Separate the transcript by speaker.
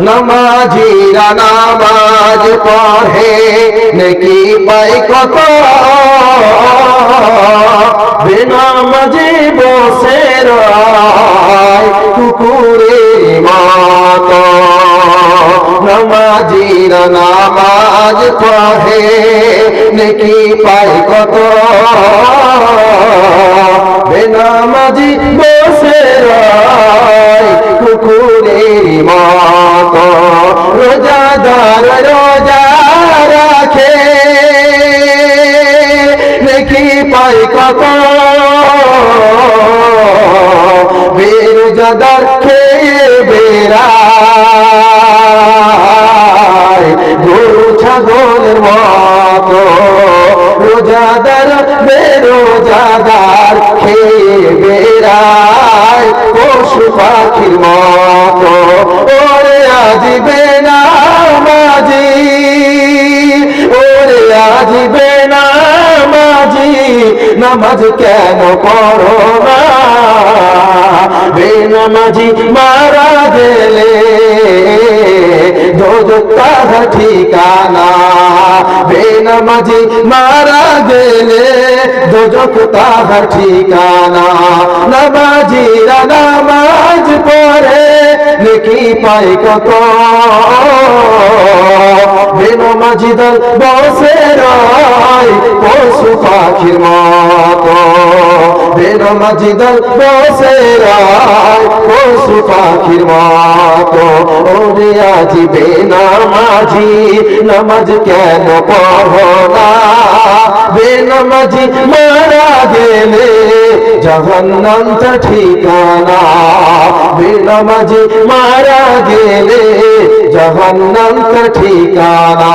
Speaker 1: নামাজিরা নামাজ পড়ে, নাকি পাই কত? বেনামাজি বসে রায় কুকুরের মত। নামাজিরা নামাজ পড়ে, নাকি পাই কত? রোজাদার রোজা রাখে। দেখি পাই কত? বেরোজাদার খেয়ে বেড়ায়। গরু, ছাগলের মত রোজাদার বেরোজাদার খেয়ে বেড়ায়। পশু পাখির মত নামাজ কেন পড়ো বেনামাজি মারা গেলে দোজতার ঠিকানা। বেনামাজি মারা গেলে দোজক তার ঠিকানা। নামাজিরা নেকি পাই কত। বেনামাজি দল বসে রয় পশু পাখির মতো। বেনামাজি দল বসে রয় পশু পাখির মতো। ওরে আজি বেনামাজি, নামাজ কেন পড়ো না? বেনামাজি মারা গেলে জগন্নাম তো ঠিকানা বেনামাজি মারা গেলে জগন্নাম তো ঠিকানা।